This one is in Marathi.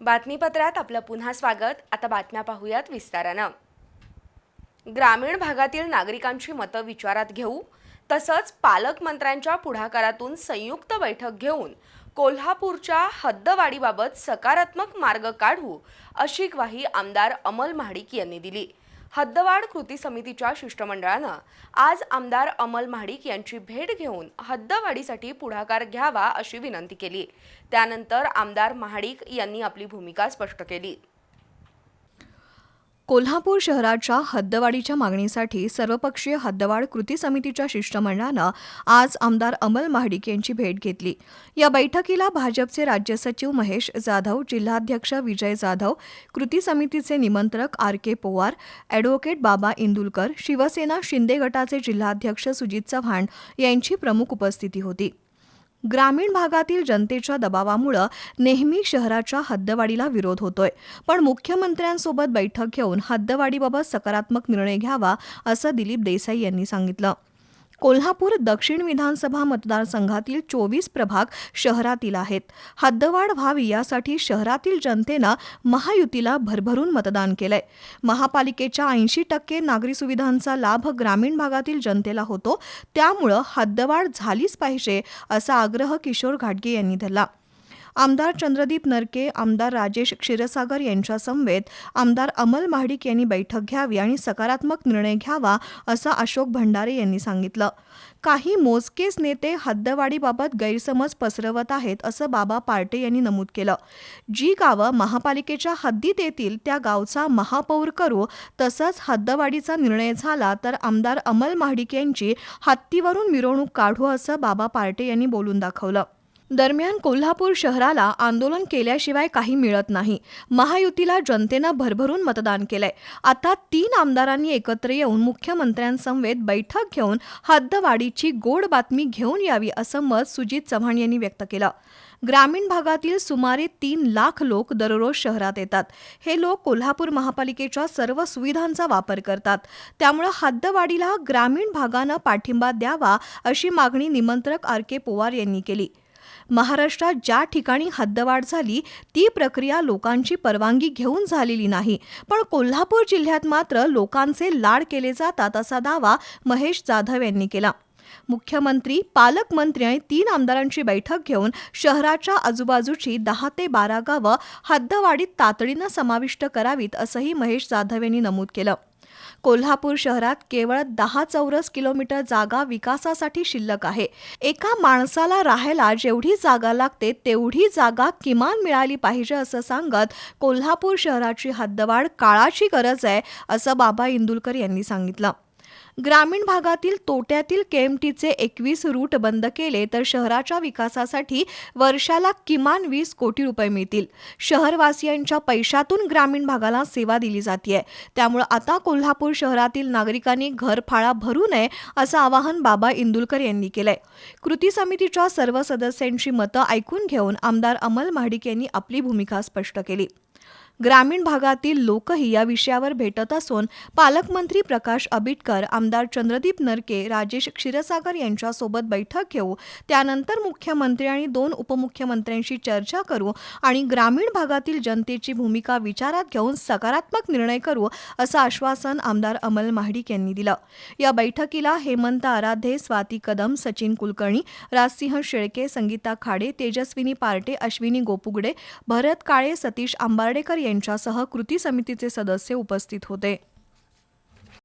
बातमीपत्रात आपलं पुन्हा स्वागत. आता बातम्या पाहूयात विस्तारानं. ग्रामीण भागातील नागरिकांची मतं विचारात घेऊ तसंच पालकमंत्र्यांच्या पुढाकारातून संयुक्त बैठक घेऊन कोल्हापूरच्या हद्दवाढीबाबत सकारात्मक मार्ग काढू अशी ग्वाही आमदार अमल महाडिक यांनी दिली. हद्दवाढ कृती समितीच्या शिष्टमंडळानं आज आमदार अमल महाडिक यांची भेट घेऊन हद्दवाढीसाठी पुढाकार घ्यावा अशी विनंती केली. त्यानंतर आमदार महाडिक यांनी आपली भूमिका स्पष्ट केली. कोल्हापूर शहराच्या हद्दवाढीच्या मागणीसाठी सर्वपक्षीय हद्दवाढ कृती समितीच्या शिष्टमंडळानं आज आमदार अमल महाडिक यांची भेट घेतली. या बैठकीला भाजपचे राज्य सचिव महेश जाधव जिल्हाध्यक्ष विजय जाधव कृती समितीचे निमंत्रक आर के पोवार अॅडव्होकेट बाबा इंदुलकर शिवसेना शिंदे गटाचे जिल्हाध्यक्ष सुजित चव्हाण यांची प्रमुख उपस्थिती होती. ग्रामीण भागातील जनतेच्या दबावामुळं नेहमी शहराच्या हद्दवाढीला विरोध होतोय. पण मुख्यमंत्र्यांसोबत बैठक घेऊन हद्दवाढीबाबत सकारात्मक निर्णय घ्यावा असं दिलीप देसाई यांनी सांगितलं. कोल्हापूर दक्षिण विधानसभा मतदारसंघातील चोवीस प्रभाग शहरातील आहेत. हद्दवाढ व्हावी यासाठी शहरातील जनतेनं महायुतीला भरभरून मतदान केलंय. महापालिकेच्या ऐंशी टक्के नागरी सुविधांचा लाभ ग्रामीण भागातील जनतेला होतो. त्यामुळं हद्दवाढ झालीच पाहिजे असा आग्रह किशोर घाटगे यांनी धरला. आमदार चंद्रदीप नरके आमदार राजेश क्षीरसागर यांच्यासमवेत आमदार अमल महाडिक यांनी बैठक घ्यावी आणि सकारात्मक निर्णय घ्यावा असं अशोक भंडारे यांनी सांगितलं. काही मोजकेच नेते हद्दवाढीबाबत गैरसमज पसरवत आहेत असं बाबा पार्टे यांनी नमूद केलं. जी गावं महापालिकेच्या हद्दीत येतील त्या गावचा महापौर करू तसंच हद्दवाढीचा निर्णय झाला तर आमदार अमल महाडिक यांची हत्तीवरून मिरवणूक काढू असं बाबा पार्टे यांनी बोलून दाखवलं. दरम्यान कोल्हापूर शहराला आंदोलन केल्याशिवाय काही मिळत नाही. महायुतीला जनतेनं भरभरून मतदान केलंय. आता तीन आमदारांनी एकत्र येऊन मुख्यमंत्र्यांसमवेत बैठक घेऊन हद्दवाढीची गोड बातमी घेऊन यावी असं मत सुजित चव्हाण यांनी व्यक्त केलं. ग्रामीण भागातील सुमारे तीन लाख लोक दररोज शहरात येतात. हे लोक कोल्हापूर महापालिकेच्या सर्व सुविधांचा वापर करतात. त्यामुळं हद्दवाढीला ग्रामीण भागानं पाठिंबा द्यावा अशी मागणी निमंत्रक आर के पोवार यांनी केली. महाराष्ट्रात ज्या ठिकाणी हद्दवाढ झाली ती प्रक्रिया लोकांची परवानगी घेऊन झालेली नाही. पण कोल्हापूर जिल्ह्यात मात्र लोकांचे लाड केले जातात असा दावा महेश जाधव यांनी केला. मुख्यमंत्री पालकमंत्री आणि तीन आमदारांची बैठक घेऊन शहराच्या आजूबाजूची दहा ते बारा गावं हद्दवाढीत तातडीनं समाविष्ट करावीत असंही महेश जाधव यांनी नमूद केलं. कोल्हापूर शहरात केवळ दहा चौरस किलोमीटर जागा विकासासाठी शिल्लक आहे. एका माणसाला राहायला जेवढी जागा लागते तेवढी जागा किमान मिळाली पाहिजे असं सांगत कोल्हापूर शहराची हद्दवाढ काळाची गरज आहे असं बाबा इंदुलकर यांनी सांगितलं. ग्रामीण भागातील तोट्यातील केएमटीचे एकवीस रूट बंद केले तर शहराच्या विकासासाठी वर्षाला किमान वीस कोटी रुपये मिळतील. शहरवासियांच्या पैशातून ग्रामीण भागाला सेवा दिली जाते त्यामुळे आता कोल्हापूर शहरातील नागरिकांनी घरफाळा भरू नये असं आवाहन बाबा इंदुलकर यांनी केलंय. कृती समितीच्या सर्व सदस्यांची मतं ऐकून घेऊन आमदार अमल महाडिक यांनी आपली भूमिका स्पष्ट केली. ग्रामीण भागातील लोकही या विषयावर भेटत असून पालकमंत्री प्रकाश आबिटकर आमदार चंद्रदीप नरके राजेश क्षीरसागर यांच्यासोबत बैठक घेऊ त्यानंतर मुख्यमंत्री आणि दोन उपमुख्यमंत्र्यांशी चर्चा करू आणि ग्रामीण भागातील जनतेची भूमिका विचारात घेऊन सकारात्मक निर्णय करू असं आश्वासन आमदार अमल महाडिक यांनी दिलं. या बैठकीला हेमंत आराधे स्वाती कदम सचिन कुलकर्णी राजसिंह शेळके संगीता खाडे तेजस्विनी पार्टे अश्विनी गोपुगडे भरत काळे सतीश आंबार्डेकर यांच्यासह कृती समितीचे सदस्य उपस्थित होते.